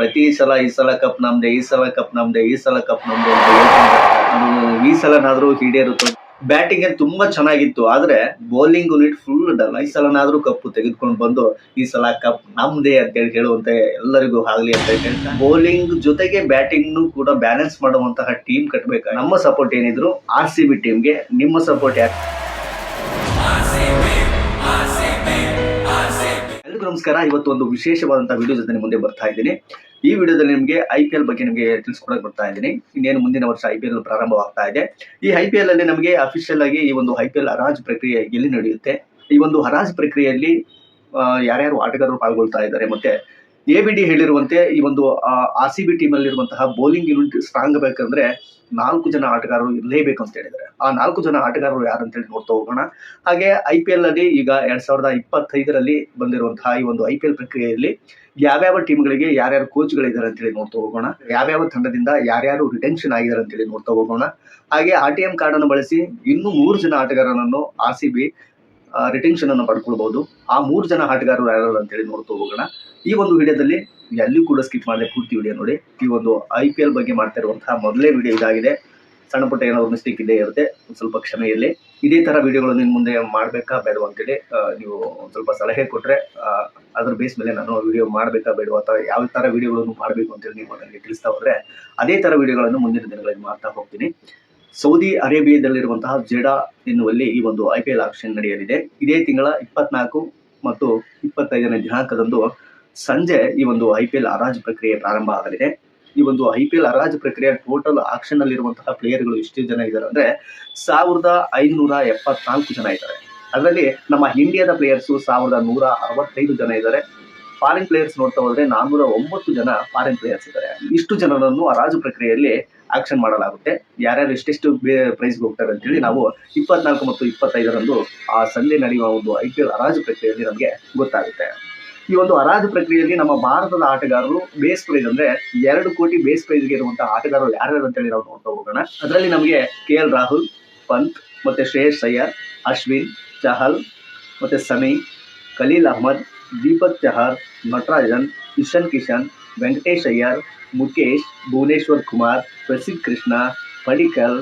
ಪ್ರತಿ ಸಲ ಈ ಸಲ ಕಪ್ ನಮ್ದೆ, ಈ ಸಲ ಕಪ್ ನಮ್ದೆ, ಈ ಸಲ ಕಪ್ ನಮ್ದೆ ಈ ಸಲನಾದ್ರೂ ಈಡೇರುತ್ತೋ. ಬ್ಯಾಟಿಂಗ್ ಏನ್ ತುಂಬಾ ಚೆನ್ನಾಗಿತ್ತು, ಆದ್ರೆ ಬೌಲಿಂಗ್ ಯೂನಿಟ್ ಫುಲ್ ಡಲ್. ಈ ಸಲನಾದ್ರೂ ಕಪ್ಪು ತೆಗೆದುಕೊಂಡು ಬಂದು ಈ ಸಲ ಕಪ್ ನಮ್ದೇ ಅಂತ ಹೇಳಿ ಹೇಳುವಂತೆ ಎಲ್ಲರಿಗೂ ಆಗ್ಲಿ ಅಂತ ಹೇಳ್ತಾ ಬೌಲಿಂಗ್ ಜೊತೆಗೆ ಬ್ಯಾಟಿಂಗ್ ಕೂಡ ಬ್ಯಾಲೆನ್ಸ್ ಮಾಡುವಂತಹ ಟೀಮ್ ಕಟ್ಟಬೇಕು ನಮ್ಮ ಸಪೋರ್ಟ್ ಏನಿದ್ರು ಆರ್ ಸಿ ಬಿ ಟೀಮ್ಗೆ ನಿಮ್ಮ ಸಪೋರ್ಟ್ ಯಾಕೆ ನಮಸ್ಕಾರ. ಇವತ್ತು ಒಂದು ವಿಶೇಷವಾದಂತಹ ವಿಡಿಯೋ ಜೊತೆ ಮುಂದೆ ಬರ್ತಾ ಇದ್ದೀನಿ. ಈ ವಿಡಿಯೋದಲ್ಲಿ ನಿಮಗೆ ಐ ಪಿ ಎಲ್ ಬಗ್ಗೆ ನಿಮಗೆ ತಿಳಿಸ್ಕೊಡಕ್ಕೆ ಬರ್ತಾ ಇದ್ದೀನಿ. ಇನ್ನೇನು ಮುಂದಿನ ವರ್ಷ ಐ ಪಿ ಎಲ್ ಪ್ರಾರಂಭವಾಗ್ತಾ ಇದೆ. ಈ ಐ ಅಲ್ಲಿ ನಮಗೆ ಅಫಿಷಿಯಲ್ ಆಗಿ ಈ ಒಂದು ಐ ಪಿ ಎಲ್ ಹರಾಜು ಪ್ರಕ್ರಿಯೆ ಎಲ್ಲಿ ನಡೆಯುತ್ತೆ? ಈ ಒಂದು ಹರಾಜು ಪ್ರಕ್ರಿಯೆಯಲ್ಲಿ ಯಾರ್ಯಾರು ಆಟಗಾರರು ಪಾಲ್ಗೊಳ್ತಾ ಇದ್ದಾರೆ ಮತ್ತೆ ಎ ಬಿ ಡಿ ಹೇಳಿರುವಂತೆ ಈ ಒಂದು ಆರ್ ಸಿ ಬಿ ಟೀಮಲ್ಲಿರುವಂತಹ ಬೌಲಿಂಗ್ ಯೂನಿಟ್ ಸ್ಟ್ರಾಂಗ್ ಬೇಕಂದ್ರೆ ನಾಲ್ಕು ಜನ ಆಟಗಾರರು ಇರಲೇಬೇಕು ಅಂತ ಹೇಳಿದ್ದಾರೆ. ಆ ನಾಲ್ಕು ಜನ ಆಟಗಾರರು ಯಾರು ಅಂತೇಳಿ ನೋಡ್ತಾ ಹೋಗೋಣ. ಹಾಗೆ ಐ ಪಿ ಎಲ್ ಅಲ್ಲಿ ಈಗ ಎರಡ್ ಸಾವಿರದ ಇಪ್ಪತ್ತೈದರಲ್ಲಿ ಬಂದಿರುವಂತಹ ಈ ಒಂದು ಐ ಪಿ ಎಲ್ ಪ್ರಕ್ರಿಯೆಯಲ್ಲಿ ಯಾವ್ಯಾವ ಟೀಮ್ಗಳಿಗೆ ಯಾರ್ಯಾರು ಕೋಚ್ಗಳಿದ್ದಾರೆ ಅಂತೇಳಿ ನೋಡ್ತಾ ಹೋಗೋಣ. ಯಾವ್ಯಾವ ತಂಡದಿಂದ ಯಾರ್ಯಾರು ರಿಟೆನ್ಷನ್ ಆಗಿದ್ದಾರೆ ಅಂತೇಳಿ ನೋಡ್ತಾ ಹೋಗೋಣ. ಹಾಗೆ ಆರ್ ಟಿ ಎಂ ಕಾರ್ಡ್ ಅನ್ನು ಬಳಸಿ ಇನ್ನೂ ಮೂರು ಜನ ಆಟಗಾರರನ್ನು ಆರ್ ಸಿ ಬಿ ರಿಟೆನ್ಷನ್ ಅನ್ನು ಪಡ್ಕೊಳ್ಬಹುದು. ಆ ಮೂರು ಜನ ಆಟಗಾರರು ಯಾರು ಅಂತೇಳಿ ನೋಡ್ತಾ ಹೋಗೋಣ. ಈ ಒಂದು ವಿಡಿಯೋದಲ್ಲಿ ಎಲ್ಲೂ ಕೂಡ ಸ್ಕಿಪ್ ಮಾಡದೆ ಪೂರ್ತಿ ವಿಡಿಯೋ ನೋಡಿ. ಈ ಒಂದು ಐ ಪಿ ಎಲ್ ಬಗ್ಗೆ ಮಾಡ್ತಾ ಇರುವಂತಹ ಮೊದಲೇ ವಿಡಿಯೋ ಇದಾಗಿದೆ. ಸಣ್ಣ ಪುಟ್ಟ ಏನಾದ್ರು ಮಿಸ್ಟೇಕ್ ಇದೇ ಇರುತ್ತೆ. ಒಂದು ಸ್ವಲ್ಪ ಕ್ಷಮೆ ಇರಲಿ. ಇದೇ ತರ ವಿಡಿಯೋಗಳನ್ನು ಇನ್ನು ಮುಂದೆ ಮಾಡಬೇಕಾ ಬೇಡವಾ ಅಂತೇಳಿ ನೀವು ಸ್ವಲ್ಪ ಸಲಹೆ ಕೊಟ್ಟರೆ ಅದ್ರ ಬೇಸ್ ಮೇಲೆ ನಾನು ವಿಡಿಯೋ ಮಾಡಬೇಕಾ ಬೇಡವಾ ಅಥವಾ ಯಾವ ತರ ವಿಡಿಯೋಗಳನ್ನು ಮಾಡಬೇಕು ಅಂತೇಳಿ ನೀವು ನನಗೆ ತಿಳಿಸ್ತಾ ಹೋದ್ರೆ, ಅದೇ ತರ ವಿಡಿಯೋಗಳನ್ನು ಮುಂದಿನ ದಿನಗಳಲ್ಲಿ ಮಾಡ್ತಾ ಹೋಗ್ತೀನಿ. ಸೌದಿ ಅರೇಬಿಯಾದಲ್ಲಿರುವಂತಹ ಜೆಡಾ ಎನ್ನುವಲ್ಲಿ ಈ ಒಂದು ಐ ಪಿ ಎಲ್ ಆಕ್ಷನ್ ನಡೆಯಲಿದೆ. ಇದೇ ತಿಂಗಳ ಇಪ್ಪತ್ನಾಲ್ಕು ಮತ್ತು ಇಪ್ಪತ್ತೈದನೇ ದಿನಾಂಕದಂದು ಸಂಜೆ ಈ ಒಂದು ಐ ಪಿ ಎಲ್ ಹರಾಜು ಪ್ರಕ್ರಿಯೆ ಪ್ರಾರಂಭ ಆಗಲಿದೆ. ಈ ಒಂದು ಐ ಪಿ ಎಲ್ ಹರಾಜು ಪ್ರಕ್ರಿಯೆ ಟೋಟಲ್ ಆಕ್ಷನ್ ಅಲ್ಲಿರುವಂತಹ ಪ್ಲೇಯರ್ಗಳು ಎಷ್ಟು ಜನ ಇದ್ದಾರೆ ಅಂದ್ರೆ ಸಾವಿರದ ಐನೂರ ಎಪ್ಪತ್ನಾಲ್ಕು ಜನ ಇದ್ದಾರೆ. ಅದರಲ್ಲಿ ನಮ್ಮ ಇಂಡಿಯಾದ ಪ್ಲೇಯರ್ಸ್ ಸಾವಿರದ ನೂರ ಅರವತ್ತೈದು ಜನ ಇದ್ದಾರೆ. ಫಾರಿನ್ ಪ್ಲೇಯರ್ಸ್ ನೋಡ್ತಾ ಹೋದ್ರೆ ನಾನ್ನೂರ ಒಂಬತ್ತು ಜನ ಫಾರಿನ್ ಪ್ಲೇಯರ್ಸ್ ಇದ್ದಾರೆ. ಇಷ್ಟು ಜನರನ್ನು ಹರಾಜು ಪ್ರಕ್ರಿಯೆಯಲ್ಲಿ ಆಕ್ಷನ್ ಮಾಡಲಾಗುತ್ತೆ. ಯಾರ್ಯಾರು ಎಷ್ಟೆಷ್ಟು ಪ್ರೈಸ್ಗೆ ಹೋಗ್ತಾರೆ ಅಂತೇಳಿ ನಾವು ಇಪ್ಪತ್ನಾಲ್ಕು ಮತ್ತು ಇಪ್ಪತ್ತೈದರಂದು ಆ ಸಂಜೆ ನಡೆಯುವ ಒಂದು ಐ ಪಿ ಎಲ್ ಹರಾಜು ಪ್ರಕ್ರಿಯೆಯಲ್ಲಿ ನಮಗೆ ಗೊತ್ತಾಗುತ್ತೆ. ಈ ಒಂದು ಹರಾಜು ಪ್ರಕ್ರಿಯೆಯಲ್ಲಿ ನಮ್ಮ ಭಾರತದ ಆಟಗಾರರು ಬೇಸ್ ಪ್ರೈಸ್ ಅಂದ್ರೆ ಎರಡು ಕೋಟಿ ಬೇಸ್ ಪ್ರೈಸ್ಗೆ ಇರುವಂತಹ ಆಟಗಾರರು ಯಾರ್ಯಾರು ಅಂತೇಳಿ ನಾವು ನೋಡ್ತಾ ಹೋಗೋಣ. ಅದರಲ್ಲಿ ನಮಗೆ ಕೆ ಎಲ್ ರಾಹುಲ್, ಪಂತ್ ಮತ್ತೆ ಶ್ರೇಯಸ್ ಅಯ್ಯರ್, ಅಶ್ವಿನ್, ಚಹಲ್ ಮತ್ತೆ ಸಮಿ, ಖಲೀಲ್ ಅಹ್ಮದ್, ದೀಪಕ್ ಚಹರ್, ನಟರಾಜನ್, ಇಶನ್ ಕಿಶನ್ ವೆಂಕಟೇಶ್ ಅಯ್ಯರ್ ಮುಖೇಶ್ ಭುವನೇಶ್ವರ್ ಕುಮಾರ್, ಪ್ರಸಿದ್ಧ ಕೃಷ್ಣ ಪಡಿಕಲ್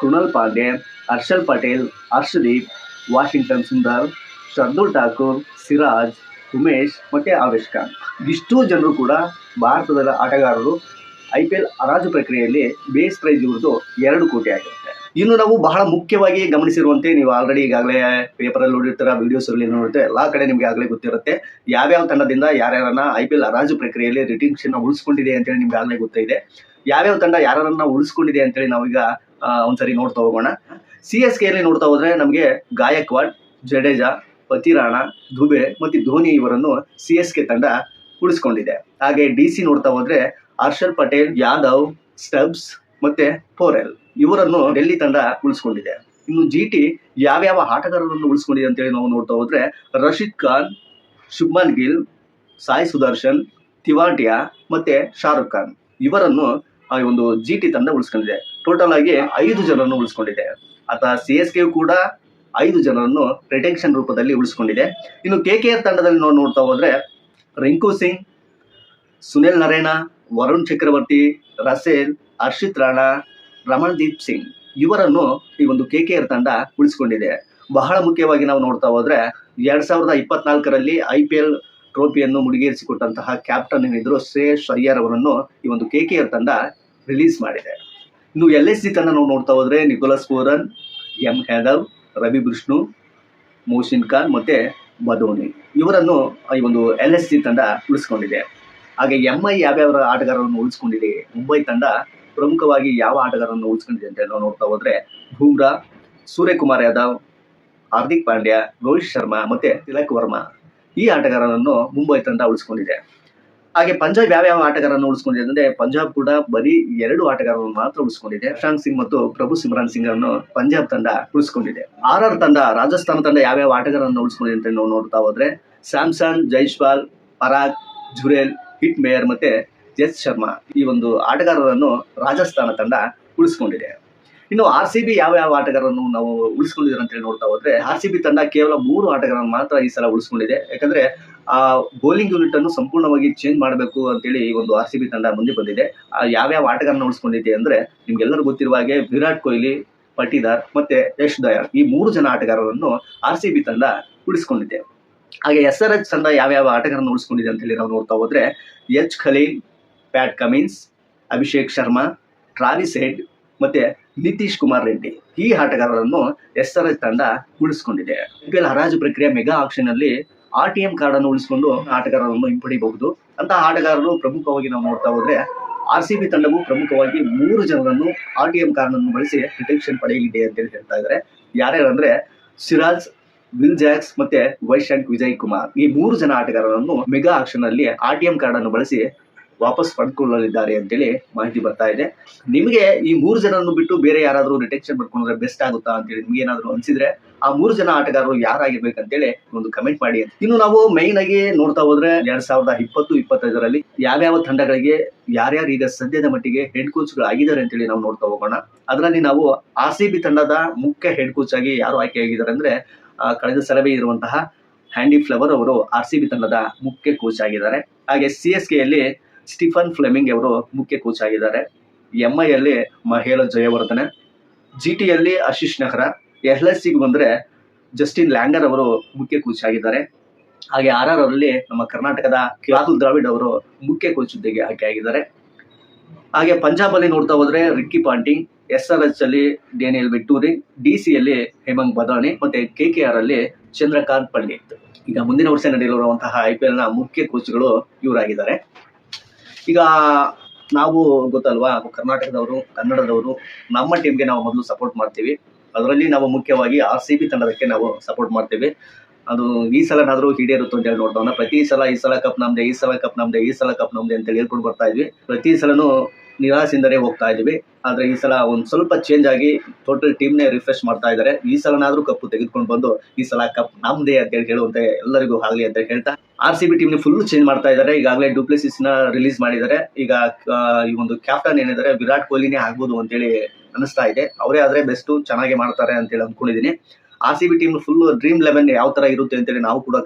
ಕೃಣಲ್ ಪಾಂಡೆ, ಹರ್ಷಲ್ ಪಟೇಲ್, ಹರ್ಷದೀಪ್, ವಾಷಿಂಗ್ಟನ್ ಸುಂದರ್, ಶರ್ದುಲ್ ಠಾಕೂರ್, ಸಿರಾಜ್, ಉಮೇಶ್ ಮತ್ತು ಆವೇಶ್ ಖಾನ್. ಇಷ್ಟೂ ಜನರು ಕೂಡ ಭಾರತದ ಆಟಗಾರರು, ಐ ಪಿ ಎಲ್ ಹರಾಜು ಪ್ರಕ್ರಿಯೆಯಲ್ಲಿ ಬೇಸ್ ಪ್ರೈಸ್ ಇವ್ರದ್ದು ಎರಡು ಕೋಟಿ ಆಗಿರುತ್ತೆ ಇನ್ನು ನಾವು ಬಹಳ ಮುಖ್ಯವಾಗಿ ಗಮನಿಸಿರುವಂತೆ ನೀವು ಆಲ್ರೆಡಿ ಈಗಾಗಲೇ ಪೇಪರಲ್ಲಿ ನೋಡಿರ್ತೀರ ವಿಡಿಯೋಸ್ ಅಲ್ಲಿ ನೋಡಿರ್ತೀರ, ಎಲ್ಲಾ ಕಡೆ ನಿಮ್ಗೆ ಆಗಲೇ ಗೊತ್ತಿರುತ್ತೆ. ಯಾವ್ಯಾವ ತಂಡದಿಂದ ಯಾರ್ಯಾರನ್ನ ಐ ಪಿ ಎಲ್ ಹರಾಜು ಪ್ರಕ್ರಿಯೆಯಲ್ಲಿ ರಿಟಿಂಕ್ಷನ್ ಉಳಿಸ್ಕೊಂಡಿದೆ ಅಂತೇಳಿ ನಿಮ್ಗೆ ಆಗಲೇ ಗೊತ್ತಿದೆ ಯಾವ್ಯಾವ ತಂಡ ಯಾರನ್ನ ಉಳಿಸ್ಕೊಂಡಿದೆ ಅಂತೇಳಿ ನಾವೀಗ ಒಂದ್ಸರಿ ನೋಡ್ತಾ ಹೋಗೋಣ. ಸಿ ಎಸ್ ಕೆ ಅಲ್ಲಿ ನೋಡ್ತಾ ಹೋದ್ರೆ ನಮಗೆ ಗಾಯಕ್ವಾಡ್, ಜಡೇಜಾ, ಪತಿರಾಣ, ದುಬೆ ಮತ್ತು ಧೋನಿ ಇವರನ್ನು ಸಿ ಎಸ್ ಕೆ ತಂಡ ಉಳಿಸ್ಕೊಂಡಿದೆ. ಹಾಗೆ ಡಿ ಸಿ ನೋಡ್ತಾ ಹೋದ್ರೆ ಹರ್ಷಲ್ ಪಟೇಲ್, ಯಾದವ್, ಸ್ಟಬ್ಸ್ ಮತ್ತೆ ಪೋರೆಲ್. ಇವರನ್ನು ಡೆಲ್ಲಿ ತಂಡ ಉಳಿಸ್ಕೊಂಡಿದೆ. ಇನ್ನು ಜಿ ಟಿ ಯಾವ್ಯಾವ ಆಟಗಾರರನ್ನು ಉಳಿಸ್ಕೊಂಡಿದೆ ಅಂತೇಳಿ ನಾವು ನೋಡ್ತಾ ಹೋದ್ರೆ ರಶೀದ್ ಖಾನ್, ಶುಭ್ಮನ್ ಗಿಲ್, ಸಾಯಿ ಸುದರ್ಶನ್, ತಿವಾಟಿಯಾ ಮತ್ತೆ ಶಾರುಖ್ ಖಾನ್. ಇವರನ್ನು ಆ ಒಂದು ಜಿ ಟಿ ತಂಡ ಉಳಿಸ್ಕೊಂಡಿದೆ. ಟೋಟಲ್ ಆಗಿ ಐದು ಜನರನ್ನು ಉಳಿಸ್ಕೊಂಡಿದೆ. ಆತ ಸಿ ಎಸ್ ಕೆ ಕೂಡ ಐದು ಜನರನ್ನು ರಿಟೆನ್ಷನ್ ರೂಪದಲ್ಲಿ ಉಳಿಸ್ಕೊಂಡಿದೆ. ಇನ್ನು ಕೆ ಕೆ ಆರ್ ತಂಡದಲ್ಲಿ ನಾವು ನೋಡ್ತಾ ಹೋದ್ರೆ ರಿಂಕು ಸಿಂಗ್, ಸುನಿಲ್ ನರೇನಾ, ವರುಣ್ ಚಕ್ರವರ್ತಿ, ರಸೇಲ್, ಹರ್ಷಿತ್ ರಾಣಾ ರಮಣ್ದೀಪ್ ಸಿಂಗ್. ಇವರನ್ನು ಈ ಒಂದು ಕೆ ಕೆ ಆರ್ ತಂಡ ಉಳಿಸಿಕೊಂಡಿದೆ. ಬಹಳ ಮುಖ್ಯವಾಗಿ ನಾವು ನೋಡ್ತಾ ಹೋದ್ರೆ, ಎರಡ್ ಸಾವಿರದ ಇಪ್ಪತ್ನಾಲ್ಕರಲ್ಲಿ ಐ ಪಿ ಎಲ್ ಟ್ರೋಫಿಯನ್ನು ಮುಡಿಗೇರಿಸಿಕೊಟ್ಟಂತಹ ಕ್ಯಾಪ್ಟನ್ ಏನಿದ್ರು ಶ್ರೇಯಸ್ ಅಯ್ಯರ್ ಅವರನ್ನು ಈ ಒಂದು ಕೆ ಕೆ ತಂಡ ರಿಲೀಸ್ ಮಾಡಿದೆ. ಇನ್ನು ಎಲ್ ಎಸ್ ಜಿ ತಂಡ ನಾವು ನೋಡ್ತಾ ಹೋದ್ರೆ ನಿಕೋಲಸ್ ಕೋರನ್ ಎಂ ಹೇದವ್, ರವಿ ಬಿಷ್ಣು ಮೋಹಿನ್ ಖಾನ್ ಮತ್ತೆ ಬದೋನಿ. ಇವರನ್ನು ಈ ಒಂದು ಎಲ್ ಎಸ್ ಜಿ ತಂಡ ಉಳಿಸ್ಕೊಂಡಿದೆ. ಹಾಗೆ ಎಂ ಐ ಯಾವ್ಯಾವ ಆಟಗಾರರನ್ನು ಉಳಿಸ್ಕೊಂಡಿದೆ, ಮುಂಬೈ ತಂಡ ಪ್ರಮುಖವಾಗಿ ಯಾವ ಆಟಗಾರರನ್ನು ಉಳಿಸ್ಕೊಂಡಿದೆ ಅಂತ ನಾವು ನೋಡ್ತಾ ಹೋದ್ರೆ ಬೂಮ್ರಾ, ಸೂರ್ಯಕುಮಾರ್ ಯಾದವ್, ಹಾರ್ದಿಕ್ ಪಾಂಡ್ಯ, ರೋಹಿತ್ ಶರ್ಮಾ ಮತ್ತೆ ತಿಲಕ್ ವರ್ಮಾ ಈ ಆಟಗಾರರನ್ನು ಮುಂಬೈ ತಂಡ ಉಳಿಸ್ಕೊಂಡಿದೆ. ಹಾಗೆ ಪಂಜಾಬ್ ಯಾವ್ಯಾವ ಆಟಗಾರರನ್ನು ಉಳಿಸ್ಕೊಂಡಿದೆ ಅಂದ್ರೆ ಪಂಜಾಬ್ ಕೂಡ ಬರೀ ಎರಡು ಆಟಗಾರರನ್ನು ಮಾತ್ರ ಉಳಿಸ್ಕೊಂಡಿದೆ. ಶಾಂತ್ ಸಿಂಗ್ ಮತ್ತು ಪ್ರಭು ಸಿಮ್ರಾನ್ ಸಿಂಗ್ ಅನ್ನು ಪಂಜಾಬ್ ತಂಡ ಉಳಿಸ್ಕೊಂಡಿದೆ. ಆರ್ ಆರ್ ತಂಡ, ರಾಜಸ್ಥಾನ ತಂಡ ಯಾವ್ಯಾವ ಆಟಗಾರರನ್ನು ಉಳಿಸ್ಕೊಂಡಿದೆ ಅಂತ ನಾವು ನೋಡ್ತಾ ಹೋದ್ರೆ ಸ್ಯಾಮ್ಸನ್ ಜೈಶ್ವಾಲ್ ಪರಾಗ್, ಜುರೇಲ್ ಹಿಟ್ ಮೇಯರ್ ಮತ್ತೆ ಜಸ್ ಶರ್ಮಾ ಈ ಒಂದು ಆಟಗಾರರನ್ನು ರಾಜಸ್ಥಾನ ತಂಡ ಉಳಿಸ್ಕೊಂಡಿದೆ. ಇನ್ನು ಆರ್ ಸಿ ಬಿ ಯಾವ ಯಾವ ಆಟಗಾರರನ್ನು ನಾವು ಉಳಿಸ್ಕೊಂಡಿದ್ದಾರೆ ಅಂತ ಹೇಳಿ ನೋಡ್ತಾ ಹೋದ್ರೆ, ಆರ್ ಸಿ ಬಿ ತಂಡ ಕೇವಲ ಮೂರು ಆಟಗಾರರನ್ನು ಮಾತ್ರ ಈ ಸಲ ಉಳಿಸ್ಕೊಂಡಿದೆ. ಯಾಕಂದ್ರೆ, ಆ ಬೌಲಿಂಗ್ ಯೂನಿಟ್ ಅನ್ನು ಸಂಪೂರ್ಣವಾಗಿ ಚೇಂಜ್ ಮಾಡಬೇಕು ಅಂತೇಳಿ ಈ ಒಂದು ಆರ್ ಸಿ ಬಿ ತಂಡ ಮುಂದೆ ಬಂದಿದೆ. ಆ ಯಾವ್ಯಾವ ಆಟಗಾರನ ಉಳಿಸ್ಕೊಂಡಿದೆ ಅಂದ್ರೆ, ನಿಮ್ಗೆಲ್ಲರೂ ಗೊತ್ತಿರುವ ಹಾಗೆ ವಿರಾಟ್ ಕೊಹ್ಲಿ, ಪಟ್ಟಿದಾರ್ ಮತ್ತೆ ಯಶ್ ದಯಾ ಈ ಮೂರು ಜನ ಆಟಗಾರರನ್ನು ಆರ್ ಸಿ ಬಿ ತಂಡ ಉಳಿಸ್ಕೊಂಡಿದೆ. ಹಾಗೆ ಎಸ್ ಆರ್ ಎಚ್ ತಂಡ ಯಾವ್ಯಾವ ಆಟಗಾರರನ್ನು ಉಳಿಸ್ಕೊಂಡಿದೆ ಅಂತ ಹೇಳಿ ನಾವು ನೋಡ್ತಾ ಹೋದ್ರೆ, H Khaleel Pat Cummins Abhishek Sharma Travis Head ಮತ್ತೆ ನಿತೀಶ್ ಕುಮಾರ್ ರೆಡ್ಡಿ ಈ ಆಟಗಾರರನ್ನು ಎಸ್ ಆರ್ ಎಸ್ ತಂಡ ಉಳಿಸ್ಕೊಂಡಿದೆ. ಐ ಹರಾಜು ಪ್ರಕ್ರಿಯೆ ಮೆಗಾ ಆಕ್ಷನ್ ಅಲ್ಲಿ ಆರ್ ಟಿ ಎಂ ಕಾರ್ಡನ್ನು ಉಳಿಸಿಕೊಂಡು ಆಟಗಾರರನ್ನು ಹಿಂಪಡಿಬಹುದು ಅಂತಹ ಆಟಗಾರರು ಪ್ರಮುಖವಾಗಿ ನಾವು ನೋಡ್ತಾ ಹೋದ್ರೆ ಆರ್ ಸಿ ಬಿ ತಂಡವು ಪ್ರಮುಖವಾಗಿ ಮೂರು ಜನರನ್ನು ಆರ್ ಟಿ ಎಂ ಕಾರ್ಡ್ ಅನ್ನು ಬಳಸಿ ರಿಟೆನ್ಷನ್ ಪಡೆಯಲಿದೆ ಅಂತ ಹೇಳಿ ಹೇಳ್ತಾ ಇದ್ದಾರೆ ಯಾರ್ಯಾರಂದ್ರೆ ಸಿರಾಜ್, ವಿಲ್ ಜಾಕ್ಸ್ ಮತ್ತೆ ವೈಶಾಂಕ್ ವಿಜಯ್ ಕುಮಾರ್. ಈ ಮೂರು ಜನ ಆಟಗಾರರನ್ನು ಮೆಗಾ ಆಕ್ಷನ್ ಅಲ್ಲಿ ಆರ್ ಟಿ ಎಂ ಕಾರ್ಡ್ ಅನ್ನು ಬಳಸಿ ವಾಪಸ್ ಪಡ್ಕೊಳ್ಳಲಿದ್ದಾರೆ ಅಂತೇಳಿ ಮಾಹಿತಿ ಬರ್ತಾ ಇದೆ. ನಿಮಗೆ ಈ ಮೂರು ಜನರನ್ನು ಬಿಟ್ಟು ಬೇರೆ ಯಾರಾದರೂ ರಿಟೆಕ್ಷನ್ ಪಡ್ಕೊಂಡ್ರೆ ಬೆಸ್ಟ್ ಆಗುತ್ತಾ ಅಂತೇಳಿ ನಿಮ್ಗೆ ಏನಾದರೂ ಅನ್ಸಿದ್ರೆ ಆ ಮೂರು ಜನ ಆಟಗಾರರು ಯಾರಾಗಿರ್ಬೇಕಂತೇಳಿ ಒಂದು ಕಮೆಂಟ್ ಮಾಡಿ ಇನ್ನು ನಾವು ಮೈನ್ ಆಗಿ ನೋಡ್ತಾ ಹೋದ್ರೆ ಎರಡ್ ಸಾವಿರದ ಇಪ್ಪತ್ತು, ಇಪ್ಪತ್ತೈದರಲ್ಲಿ ಯಾವ್ಯಾವ ತಂಡಗಳಿಗೆ ಯಾರ್ಯಾರು ಈಗ ಸದ್ಯದ ಮಟ್ಟಿಗೆ ಹೆಡ್ ಕೋಚ್ಗಳು ಆಗಿದ್ದಾರೆ ಅಂತೇಳಿ ನಾವು ನೋಡ್ತಾ ಹೋಗೋಣ. ಅದರಲ್ಲಿ ನಾವು ಆರ್ ಸಿ ಬಿ ತಂಡದ ಮುಖ್ಯ ಹೆಡ್ ಕೋಚ್ ಆಗಿ ಯಾರು ಆಯ್ಕೆಯಾಗಿದ್ದಾರೆ ಅಂದ್ರೆ ಕಳೆದ ಸಲವೇ ಇರುವಂತಹ ಹ್ಯಾಂಡಿ ಫ್ಲವರ್ ಅವರು ಆರ್ ಸಿ ಬಿ ತಂಡದ ಮುಖ್ಯ ಕೋಚ್ ಆಗಿದ್ದಾರೆ. ಹಾಗೆ ಸಿ ಎಸ್ ಕೆಯಲ್ಲಿ ಸ್ಟಿಫನ್ ಫ್ಲೆಮಿಂಗ್ ಅವರು ಮುಖ್ಯ ಕೋಚ್ ಆಗಿದ್ದಾರೆ. ಎಂ ಐ ಅಲ್ಲಿ ಮಹೇಲ ಜಯವರ್ಧನೆ. ಜಿ ಟಿಯಲ್ಲಿ ಆಶೀಶ್ ನೆಹ್ರಾ. ಎಲ್ ಎಸ್ ಸಿಗೆ ಬಂದ್ರೆ ಜಸ್ಟಿನ್ ಲ್ಯಾಂಗರ್ ಅವರು ಮುಖ್ಯ ಕೋಚ್ ಆಗಿದ್ದಾರೆ. ಹಾಗೆ ಆರ್ ಆರ್ ಅಲ್ಲಿ ನಮ್ಮ ಕರ್ನಾಟಕದ ರಾಹುಲ್ ದ್ರಾವಿಡ್ ಅವರು ಮುಖ್ಯ ಕೋಚ್ ಹುದ್ದೆಗೆ ಆಯ್ಕೆ ಆಗಿದ್ದಾರೆ. ಹಾಗೆ ಪಂಜಾಬ್ ಅಲ್ಲಿ ನೋಡ್ತಾ ಹೋದ್ರೆ Ricky Ponting S R H ಅಲ್ಲಿ ಡೇನಿಯಲ್ ವೆಟ್ಟೂರಿ ಡಿ ಸಿ ಅಲ್ಲಿ ಹೇಮಂತ್ ಬದಾನಿ ಮತ್ತೆ ಕೆ ಕೆ ಆರ್ ಅಲ್ಲಿ ಚಂದ್ರಕಾಂತ್ ಪಂಡಿತ್. ಈಗ ಮುಂದಿನ ವರ್ಷ ನಡೆಯಲಿರುವಂತಹ ಐ ಪಿ ನ ಮುಖ್ಯ ಕೋಚ್ಗಳು ಇವರಾಗಿದ್ದಾರೆ. ಈಗ ನಾವು ಗೊತ್ತಲ್ವಾ ಕರ್ನಾಟಕದವರು, ಕನ್ನಡದವರು, ನಮ್ಮ ಟೀಮ್ಗೆ ನಾವು ಮೊದಲು ಸಪೋರ್ಟ್ ಮಾಡ್ತೀವಿ. ಅದರಲ್ಲಿ ನಾವು ಮುಖ್ಯವಾಗಿ ಆರ್ ಸಿ ಬಿ ತಂಡದಕ್ಕೆ ನಾವು ಸಪೋರ್ಟ್ ಮಾಡ್ತೀವಿ. ಅದು ಈ ಸಲನಾದರೂ ಹಿಡಿಯರುತ್ತೆ ಅಂತ ಹೇಳಿ ನೋಡ್ತಾವನ ಪ್ರತಿ ಸಲ ಈ ಸಲ ಕಪ್ ನಮ್ದೆ, ಈ ಸಲ ಕಪ್ ನಮ್ದೆ, ಈ ಸಲ ಕಪ್ ನಮ್ದೆ ಅಂತ ಹೇಳ್ಕೊಂಡು ಬರ್ತಾ ಇದ್ವಿ. ಪ್ರತಿ ಸಲನೂ ನಿರಾಶೆಯಿಂದಲೇ ಹೋಗ್ತಾ ಇದ್ದೀವಿ. ಆದ್ರೆ ಈ ಸಲ ಒಂದ್ ಸ್ವಲ್ಪ ಚೇಂಜ್ ಆಗಿ ಟೋಟಲ್ ಟೀಮ್ನೇ ರಿಫ್ರೆಶ್ ಮಾಡ್ತಾ ಇದ್ದಾರೆ ಈ ಸಲನಾದ್ರೂ ಕಪ್ ತೆಗೆದುಕೊಂಡು ಬಂದು ಈ ಸಲ ಕಪ್ ನಮ್ದೇ ಅಂತ ಹೇಳಿ ಹೇಳುವಂತೆ ಎಲ್ಲರಿಗೂ ಆಗಲಿ ಅಂತ ಹೇಳ್ತಾ. R C B team full change ಮಾಡ್ತಾ ಇದ್ದಾರೆ ಈಗಾಗಲೇ ನ ರಿಲೀಸ್ ಮಾಡಿದ್ದಾರೆ. ಈಗ ಈ ಒಂದು ಕ್ಯಾಪ್ಟನ್ ಏನಿದ್ದಾರೆ, ವಿರಾಟ್ ಕೊಹ್ಲಿನೇ ಆಗ್ಬೋದು ಅಂತೇಳಿ ಅನಿಸ್ತಾ ಇದೆ. ಅವರೇ ಆದ್ರೆ ಬೆಸ್ಟ್ ಚೆನ್ನಾಗಿ ಮಾಡ್ತಾರೆ ಅಂತೇಳಿ ಅನ್ಕೊಂಡಿದೀನಿ R C B team full dream eleven ಯಾವ ತರ ಇರುತ್ತೆ ಅಂತೇಳಿ ನಾವು ಕೂಡ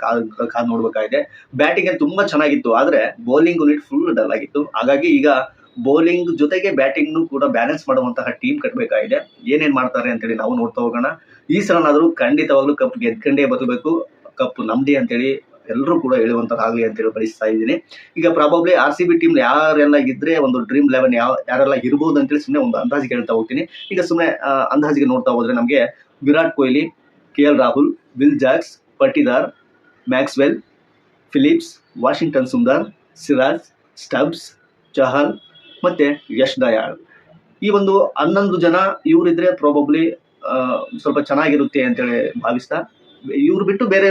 ಕಾದ್ ನೋಡ್ಬೇಕಾಗಿದೆ. ಬ್ಯಾಟಿಂಗ್ ತುಂಬಾ ಚೆನ್ನಾಗಿತ್ತು. ಆದ್ರೆ ಬೌಲಿಂಗ್ ಯೂನಿಟ್ ಫುಲ್ ಡಲ್ ಆಗಿತ್ತು. ಹಾಗಾಗಿ ಈಗ ಬೌಲಿಂಗ್ ಜೊತೆಗೆ ಬ್ಯಾಟಿಂಗ್ ಕೂಡ ಬ್ಯಾಲೆನ್ಸ್ ಮಾಡುವಂತಹ ಟೀಮ್ ಕಟ್ಟಬೇಕಾಗಿದೆ ಏನೇನು ಮಾಡ್ತಾರೆ ಅಂತೇಳಿ ನಾವು ನೋಡ್ತಾ ಹೋಗೋಣ. ಈ ಸಲನಾದರೂ ಖಂಡಿತವಾಗ್ಲೂ ಕಪ್ ಗೆದ್ಕೊಂಡೇ ಬರಬೇಕು ಕಪ್ ನಮ್ದೇ ಅಂತೇಳಿ ಎಲ್ಲರೂ ಕೂಡ ಹೇಳುವಂತದ್ದಾಗಲಿ ಅಂತೇಳಿ ಬಯಸ್ತಾ ಇದ್ದೀನಿ. ಈಗ probably R C B team ಯಾರೆಲ್ಲ ಇದ್ರೆ ಒಂದು ಡ್ರೀಮ್ ಲೆವೆನ್ ಯಾವ ಯಾರೆಲ್ಲ ಇರ್ಬೋದು ಅಂತೇಳಿ ಸುಮ್ಮನೆ ಒಂದು ಅಂದಾಜಿಗೆ ಹೇಳ್ತಾ ಹೋಗ್ತೀನಿ. ಈಗ ಸುಮ್ಮನೆ ಅಂದಾಜಿಗೆ ನೋಡ್ತಾ ಹೋದ್ರೆ ನಮಗೆ Virat Kohli, K L Rahul Will Jacks Patidar Maxwell Phillips Washington Sundar Siraj Stubbs Chahal ಮತ್ತೆ ಯಶ್ ದಯಾಳ್. ಈ ಒಂದು ಹನ್ನೊಂದು ಜನ ಇವರಿದ್ರೆ ಪ್ರಾಬಬ್ಲಿ ಸ್ವಲ್ಪ ಚೆನ್ನಾಗಿರುತ್ತೆ ಅಂತೇಳಿ ಭಾವಿಸ್ತಾ, ಇವ್ರು ಬಿಟ್ಟು ಬೇರೆ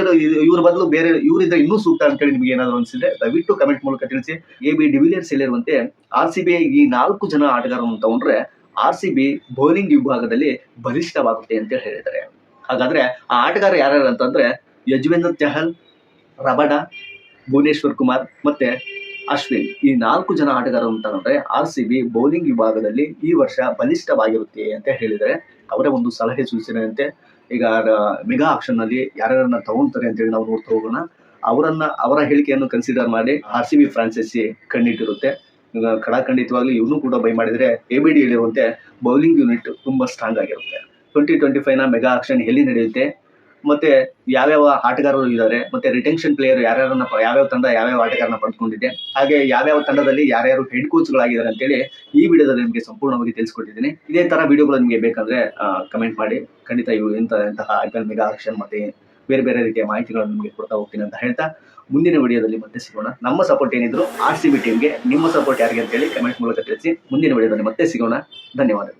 ಇವ್ರ ಬದಲು ಬೇರೆ ಇವರಿದ್ರೆ ಇನ್ನೂ ಸೂಕ್ತ ಅಂತೇಳಿ ನಿಮ್ಗೆ ಏನಾದ್ರು ಅನ್ಸಿದ್ರೆ ದಯವಿಟ್ಟು ಕಮೆಂಟ್ ಮೂಲಕ ತಿಳಿಸಿ. ಎ ಬಿ ಡಿವಿಲಿಯರ್ಸ್ ಹೇಳಿರುವಂತೆ ಆರ್ ಸಿ ಬಿ ಈ ನಾಲ್ಕು ಜನ ಆಟಗಾರರನ್ನು ತಗೊಂಡ್ರೆ ಆರ್ ಸಿ ಬಿ ಬೌಲಿಂಗ್ ವಿಭಾಗದಲ್ಲಿ ಬಲಿಷ್ಠವಾಗುತ್ತೆ ಅಂತ ಹೇಳಿದ್ದಾರೆ. ಹಾಗಾದ್ರೆ ಆ ಆಟಗಾರ ಯಾರ್ಯಾರು ಅಂತಂದ್ರೆ ಯಜ್ವೇಂದ್ರ ಚಹಲ್ ರಬಡ ಭುವನೇಶ್ವರ್ ಕುಮಾರ್ ಮತ್ತೆ ಅಶ್ವಿನ್, ಈ ನಾಲ್ಕು ಜನ ಆಟಗಾರರು ಅಂತಂದ್ರೆ ಆರ್ ಸಿ ಬಿ ಬೌಲಿಂಗ್ ವಿಭಾಗದಲ್ಲಿ ಈ ವರ್ಷ ಬಲಿಷ್ಠವಾಗಿರುತ್ತೆ ಅಂತ ಹೇಳಿದರೆ ಅವರ ಒಂದು ಸಲಹೆ ಸೂಚನೆಯಂತೆ ಈಗ ಮೆಗಾ ಆಕ್ಷನ್ನಲ್ಲಿ ಯಾರ್ಯಾರನ್ನ ತಗೊಂತಾರೆ ಅಂತೇಳಿ ನಾವು ನೋಡ್ತಾ ಹೋಗೋಣ. ಅವರನ್ನ, ಅವರ ಹೇಳಿಕೆಯನ್ನು ಕನ್ಸಿಡರ್ ಮಾಡಿ ಆರ್ ಸಿ ಬಿ ಫ್ರಾಂಚೈಸಿ ಕಣ್ಣಿಟ್ಟಿರುತ್ತೆ. ಈಗ ಖಡಾಖಂಡಿತವಾಗ್ಲೂ ಇವನು ಕೂಡ ಬೈ ಮಾಡಿದ್ರೆ ಎ ಬಿ ಡಿ ಹೇಳಿರುವಂತೆ ಬೌಲಿಂಗ್ ಯೂನಿಟ್ ತುಂಬಾ ಸ್ಟ್ರಾಂಗ್ ಆಗಿರುತ್ತೆ. ಟ್ವೆಂಟಿ ಟ್ವೆಂಟಿ ಫೈವ್ನ ಮೆಗಾ ಆಕ್ಷನ್ ಎಲ್ಲಿ ನಡೆಯುತ್ತೆ? ಮತ್ತೆ ಯಾವ್ಯಾವ ಆಟಗಾರರು ಇದ್ದಾರೆ ಮತ್ತೆ ರಿಟೆನ್ಷನ್ ಪ್ಲೇಯರ್ ಯಾರ್ಯಾರನ್ನ ಯಾವ್ಯಾವ ತಂಡ ಯಾವ್ಯಾವ ಆಟಗಾರನ ಪಡ್ಕೊಂಡಿದೆ ಹಾಗೆ ಯಾವ್ಯಾವ ತಂಡದಲ್ಲಿ ಯಾರ್ಯಾರು ಹೆಡ್ ಕೋಚ್ಗಳಾಗಿದ್ದಾರೆ ಅಂತೇಳಿ ಈ ವಿಡಿಯೋದಲ್ಲಿ ನಿಮಗೆ ಸಂಪೂರ್ಣವಾಗಿ ತಿಳಿಸ್ಕೊಟ್ಟಿದ್ದೀನಿ. ಇದೇ ತರ ವಿಡಿಯೋಗಳು ನಿಮಗೆ ಬೇಕಂದ್ರೆ ಕಮೆಂಟ್ ಮಾಡಿ. ಖಂಡಿತ ಇವು ಎಂತ, ಎಂತಹ ಐ ಮೆಗಾ ಆಕ್ಷನ್ ಮತ್ತೆ ಬೇರೆ ಬೇರೆ ರೀತಿಯ ಮಾಹಿತಿಗಳನ್ನು ನಿಮಗೆ ಕೊಡ್ತಾ ಹೋಗ್ತೀನಿ ಅಂತ ಹೇಳ್ತಾ, ಮುಂದಿನ ವಿಡಿಯೋದಲ್ಲಿ ಮತ್ತೆ ಸಿಗೋಣ. ನಮ್ಮ ಸಪೋರ್ಟ್ ಏನಿದ್ರು ಆರ್ ಸಿ ಬಿ ಟೀಮ್ಗೆ ನಿಮ್ಮ ಸಪೋರ್ಟ್ ಯಾರಿಗೆ ಅಂತೇಳಿ ಕಮೆಂಟ್ ಮೂಲಕ ತಿಳಿಸಿ, ಮುಂದಿನ ವಿಡಿಯೋದಲ್ಲಿ ಮತ್ತೆ ಸಿಗೋಣ. ಧನ್ಯವಾದಗಳು.